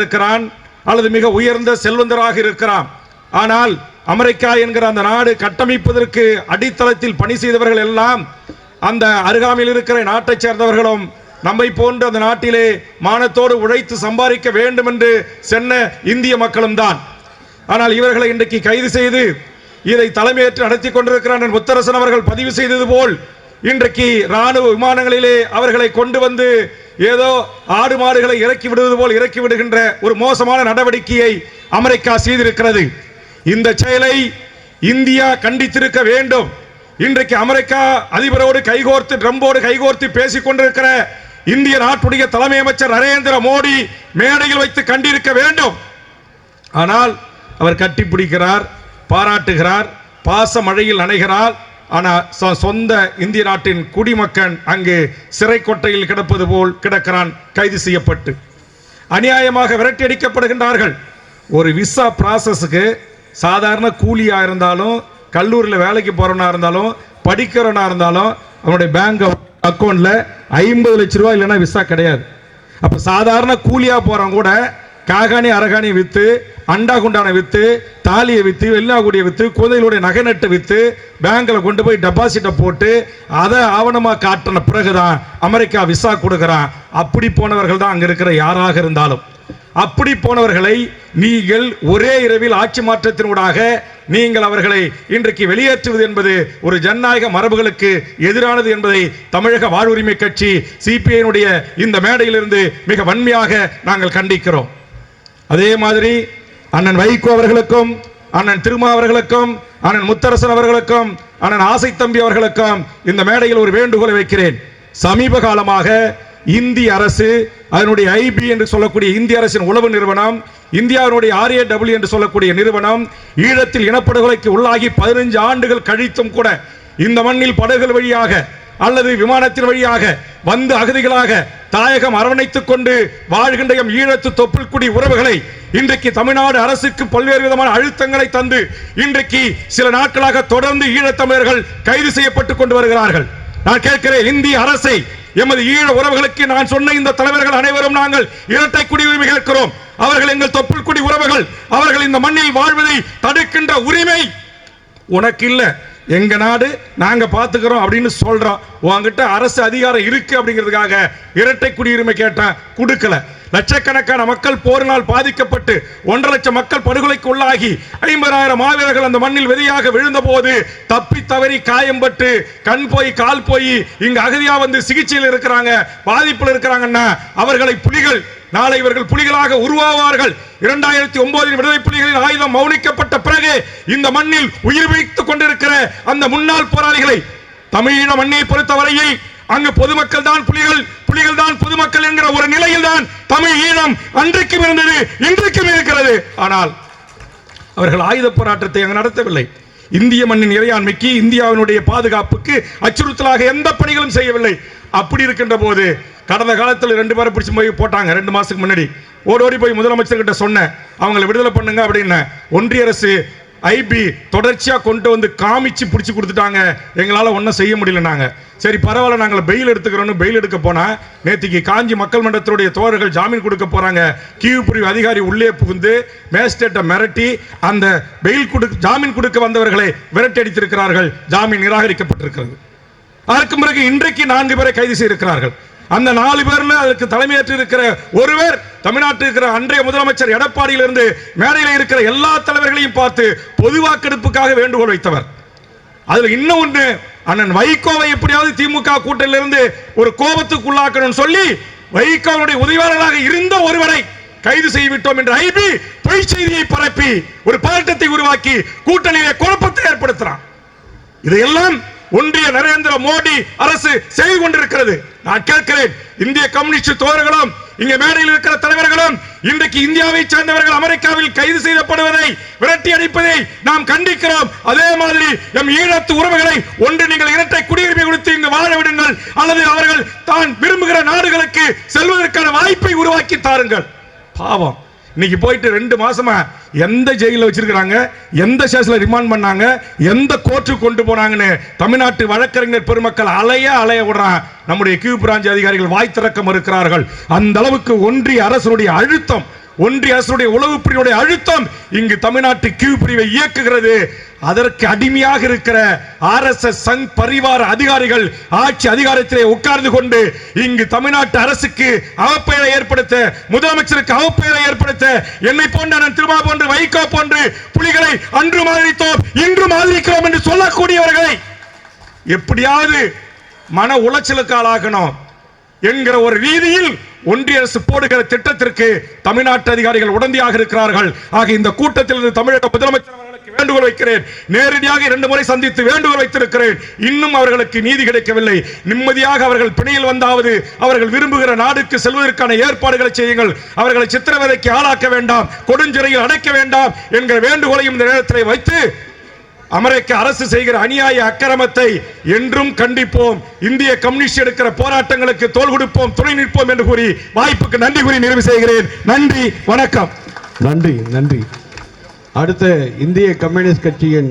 இருக்கிறான் அல்லது மிக உயர்ந்த செல்வந்தராக இருக்கிறான். ஆனால் அமெரிக்கா என்கிற அந்த நாடு கட்டமைப்பதற்கு அடித்தளத்தில் பணி செய்தவர்கள் எல்லாம் அந்த அருகாமையில் இருக்கிற நாட்டைச் சேர்ந்தவர்களும் நம்மை போன்ற அந்த நாட்டிலே மானத்தோடு உழைத்து சம்பாதிக்க வேண்டும் என்று சென்ன இந்திய மக்களும் தான். ஆனால் இவர்களை இன்றைக்கு கைது செய்து இதை தலைமையேற்று நடத்தி கொண்டிருக்கிறான் முத்தரசன் அவர்கள் பதிவு செய்தது போல் இன்றைக்கு ராணுவ விமானங்களிலே அவர்களை கொண்டு வந்து ஏதோ ஆடு மாடுகளை இறக்கி விடுவது போல் இறக்கி விடுகின்ற ஒரு மோசமான நடவடிக்கையை அமெரிக்கா செய்திருக்கிறது. இந்த செயலை இந்தியா கண்டித்திருக்க வேண்டும். இன்றைக்கு அமெரிக்கா அதிபரோடு கைகோர்த்து ட்ரம்போடு கைகோர்த்து பேசிக் கொண்டிருக்கிற இந்திய நாட்டுடைய தலைமை அமைச்சர் நரேந்திர மோடி மேடையில் வைத்து கண்டிருக்க வேண்டும். ஆனால் அவர் கட்டிப்பிடிக்கிறார் பாராட்டுகிறார் பாச மழையில் நனைகிறார் ஆனால் சொ- சொந்த இந்திய நாட்டின் குடிமக்கன் அங்கு சிறை கொட்டையில் கிடப்பது போல் கிடக்கிறான் கைது செய்யப்பட்டு. அநியாயமாக விரட்டியடிக்கப்படுகின்றார்கள் ஒரு விசா ப்ராசஸுக்கு சாதாரண கூலியாக இருந்தாலும் கல்லூரியில் வேலைக்கு போகிறவனாக இருந்தாலும் படிக்கிறவனா இருந்தாலும் அவனுடைய பேங்க் அக்கௌண்ட்டில் ஐம்பது லட்ச ரூபா இல்லைன்னா விசா கிடையாது. அப்போ சாதாரண கூலியாக போகிறவங்க கூட காகாணி அரகாணி வித்து அண்டா குண்டான வித்து தாலியை வித்து வெள்ளாக்குடியை வித்து குதையிலுடைய நகை நட்டு வித்து பேங்கில் கொண்டு போய் டெபாசிட்டை போட்டு அதை ஆவணமாக காட்டின பிறகுதான் அமெரிக்கா விசா கொடுக்குறான். அப்படி போனவர்கள் தான் அங்கே இருக்கிற யாராக இருந்தாலும். அப்படி போனவர்களை நீங்கள் ஒரே இரவில் ஆட்சி மாற்றத்தினூடாக நீங்கள் அவர்களை இன்றைக்கு வெளியேற்றுவது என்பது ஒரு ஜனநாயக மரபுகளுக்கு எதிரானது என்பதை தமிழக வாழ்வுரிமை கட்சி சிபிஐனுடைய இந்த மேடையிலிருந்து மிக வன்மையாக நாங்கள் கண்டிக்கிறோம். அதே மாதிரி அண்ணன் வைகோ அவர்களுக்கும் அண்ணன் திருமா அவர்களுக்கும் அண்ணன் முத்தரசன் அவர்களுக்கும் அண்ணன் ஆசை தம்பி அவர்களுக்கும் இந்த மேடையில் ஒரு வேண்டுகோளை வைக்கிறேன். சமீப காலமாக இந்திய அரசு அதனுடைய ஐபி என்று சொல்லக்கூடிய இந்திய அரசின் உளவு நிறுவனம் இந்தியாவினுடைய ஆர்ஏ டபிள்யூ என்று சொல்லக்கூடிய நிறுவனம் ஈழத்தில் இனப்படுகொலைக்கு உள்ளாகி பதினஞ்சு ஆண்டுகள் கழித்தும் கூட இந்த மண்ணில் படகுகள் வழியாக அல்லது விமானத்தின் வழியாக வந்து அகதிகளாக தாயகம் அரவணைத்துக் கொண்டு வாழ்கின்ற எம் ஈழத்து தொப்புள்குடி உறவுகளை இன்றைக்கு தமிழ்நாடு அரசுக்கு பல்வேறு விதமான அழுத்தங்களை தந்து இன்றைக்கு சில நாட்களாக தொடர்ந்து ஈழத்தமிழர்கள் கைது செய்யப்பட்டுக் கொண்டு வருகிறார்கள். நான் கேட்கிறேன் இந்திய அரசை எமது ஈழ உறவுகளுக்கு நான் சொன்ன இந்த தலைவர்கள் அனைவரும் நாங்கள் இரட்டை குடியுரிமை கேட்கிறோம். அவர்கள் எங்கள் தொப்புள்குடி உறவுகள் அவர்கள் இந்த மண்ணில் வாழ்வதை தடுக்கின்ற உரிமை உனக்கு இல்ல. எங்க நாடு நாங்க பாத்துக்கிறோம் அப்படின்னு சொல்றோம் உங்ககிட்ட அரசு அதிகாரம் இருக்கு அப்படிங்கிறதுக்காக இரட்டை குடியுரிமை கேட்டேன் கொடுக்கல. லட்சக்கணக்கான மக்கள் போரினால் பாதிக்கப்பட்டு ஒன்றரை லட்சம் மக்கள் படுகொலைக்கு உள்ளாகி ஐம்பதாயிரம் மாவீரர்கள் அந்த மண்ணில் விதையாக விழுந்த போது தப்பி தவறி காயம்பட்டு கண் போய் கால் போய் இங்க அகதியா வந்து சிகிச்சையில் இருக்கிறாங்க பாதிப்பில் இருக்கிறாங்கன்னா அவர்களை புலிகள் நாளை இவர்கள் புலிகளாக உருவாவார்கள். இரண்டாயிரத்தி ஒன்பதில் விடுதலை புலிகளின் ஆயுதம் மௌனிக்கப்பட்ட பிறகு இந்த மண்ணில் உயிர் வைத்துக் கொண்டிருக்கிற அந்த முன்னாள் போராளிகளை தமிழீழ மண்ணை பொறுத்தவரையில் அங்கு பொதுமக்கள் தான் புலிகள் புலிகள் தான் பொதுமக்கள் என்கிற ஒரு நிலையில் தான் தமிழ் ஈழம் அன்றைக்கும் இருந்தது இன்றைக்கும் இருக்கிறது. ஆனால் அவர்கள் ஆயுத போராட்டத்தை அங்கு நடத்தவில்லை. இந்திய மண்ணின் இறையாண்மைக்கு இந்தியாவினுடைய பாதுகாப்புக்கு அச்சுறுத்தலாக எந்த பணிகளும் செய்யவில்லை. அப்படி இருக்கின்ற போது கடந்த காலத்தில் ரெண்டு பேரை பிடிச்சி போய் போட்டாங்க ரெண்டு மாதத்துக்கு முன்னாடி. ஓடி ஓடி போய் முதலமைச்சர்கிட்ட சொன்னேன். அவங்களை விடுதலை பண்ணுங்க அப்படின்னு. ஒன்றிய அரசு ஐபி தொடர்ச்சியாக கொண்டு வந்து காமிச்சு பிடிச்சி கொடுத்துட்டாங்க. எங்களால் ஒன்றும் செய்ய முடியலனாங்க சரி பரவாயில்ல நாங்கள் பெயில் எடுத்துக்கிறோன்னு பெயில் எடுக்க போனால் நேற்றுக்கு காஞ்சி மக்கள் மன்றத்தினுடைய தோழர்கள் ஜாமீன் கொடுக்க போகிறாங்க கீவு பிரிவு அதிகாரி உள்ளே புகுந்து மேஜிஸ்ட்ரேட்டை மிரட்டி அந்த பெயில் கொடு ஜாமீன் கொடுக்க வந்தவர்களை விரட்டி அடித்திருக்கிறார்கள். ஜாமீன் நிராகரிக்கப்பட்டிருக்கிறது. அதற்கு பிறகு இன்றைக்கு நான்கு பேரை கைது செய்திருக்கிறார்கள். அந்த நாலு பேர்ல அதுக்கு தலைமையேற்று இருக்கிற ஒருவர் தமிழ்நாட்டில் இருக்கிற அன்றைய முதலமைச்சர் எடப்பாடியிலிருந்து மேடையில் இருக்கிற எல்லா தலைவர்களையும் பார்த்து பொது வாக்கெடுப்புக்காக வேண்டுகோள் வைத்தவர். அதுல இன்னும் ஒண்ணு அண்ணன் வைகோவை எப்படியாவது திமுக கூட்டணியிலிருந்து ஒரு கோபத்துக்கு உள்ளாக்கணும் சொல்லி வைகோவுடைய உதவியாளராக இருந்த ஒருவரை கைது செய்துவிட்டோம் என்று ஐபி பொய் செய்தியை பரப்பி ஒரு பதட்டத்தை உருவாக்கி கூட்டணியிலே குழப்பத்தை ஏற்படுத்துறான். இதையெல்லாம் ஒன்றிய நரேந்திர மோடி அரசு செய்து கொண்டிருக்கிறது. நான் கேட்கிறேன் இந்திய கம்யூனிஸ்ட் தோழர்களும் இங்க மேடையில் இருக்கிற தலைவர்களும் இன்றைக்கு இந்தியாவை சேர்ந்தவர்கள் அமெரிக்காவில் கைது செய்யப்படுவதை விரட்டி அடிப்பதை நாம் கண்டிக்கிறோம். அதே மாதிரி எம் ஈழத்து உறவுகளை ஒன்று நீங்கள் இரட்டை குடியுரிமை கொடுத்து இங்கு வாழ விடுங்கள் அல்லது அவர்கள் தான் விரும்புகிற நாடுகளுக்கு செல்வதற்கான வாய்ப்பை உருவாக்கி தாருங்கள். பாவம். இன்னைக்கு போயிட்டு ரெண்டு மாசமா எந்த ஜெயிலில் வச்சிருக்கிறாங்க? எந்த ஸ்டேஷன்ல ரிமாண்ட் பண்ணாங்க? எந்த கோர்ட்டுக்கு கொண்டு போனாங்கன்னு தமிழ்நாட்டு வழக்கறிஞர் பெருமக்கள் அலைய அலைய விடுறான். நம்முடைய கியூ பிராஞ்ச் அதிகாரிகள் வாய் திறக்க மறுக்கிறார்கள். அந்த அளவுக்கு ஒன்றிய அரசுடைய அழுத்தம் ஒன்றிய அரசுடைய உளவு பிரிவுடைய அழுத்தம் இங்கு தமிழ்நாட்டு கியூ பிரிவை இயக்குகிறது. அதற்கு அடிமையாக இருக்கிற ஆர்எஸ்எஸ் சங் பரிவார அதிகாரிகள் ஆட்சி அதிகாரத்திலே உட்கார்ந்து கொண்டு இங்கு தமிழ்நாட்டு அரசுக்கு அவப்பெயரை ஏற்படுத்த முதலமைச்சருக்கு அவப்பெயரை ஏற்படுத்த என்னை போன்ற நான் திருமா போன்று வைகோ போன்று புலிகளை அன்று மாதிரித்தோம் இன்று மாதிரிக்கிறோம் என்று சொல்லக்கூடியவர்களை எப்படியாவது மன உளைச்சலுக்கு ஆளாகணும் என்கிற ஒரு ரீதியில் ஒன்றிய அரசு போடுகிற திட்டத்திற்கு தமிழ்நாட்டு அதிகாரிகள் உடந்தையாக இருக்கிறார்கள். ஆக இந்த கூட்டத்தில் இருந்து தமிழக முதலமைச்சர் வேண்டுகோள் வைக்கிறேன். நேரடியாக இரண்டு முறை சந்தித்து வேண்டுகோள் வைத்திருக்கிறேன். இன்னும் அவர்களுக்கு நீதி கிடைக்கவில்லை. நிம்மதியாக அவர்கள் பிணையில் வந்தாவது அவர்கள் விரும்புகிற நாடுக்கு செல்வதற்கான ஏற்பாடுகளை செய்யுங்கள். அவர்களை சித்திரவதைக்கு ஆளாக்க வேண்டாம். கொடுஞ்சிறையில் அடைக்க வேண்டாம் என்கிற வேண்டுகோளையும் இந்த நேரத்தில் வைத்து அமெரிக்க அரசு செய்கிற அநியாய அக்கிரமத்தை என்றும் கண்டிப்போம். இந்திய கம்யூனிஸ்ட் எடுக்கிற போராட்டங்களுக்கு தோள் கொடுப்போம் துணை நிற்போம் என்று கூறி வாய்ப்புக்கு நன்றி கூறி நிறைவு செய்கிறேன். நன்றி வணக்கம். நன்றி நன்றி. அடுத்த இந்திய கம்யூனிஸ்ட் கட்சியின்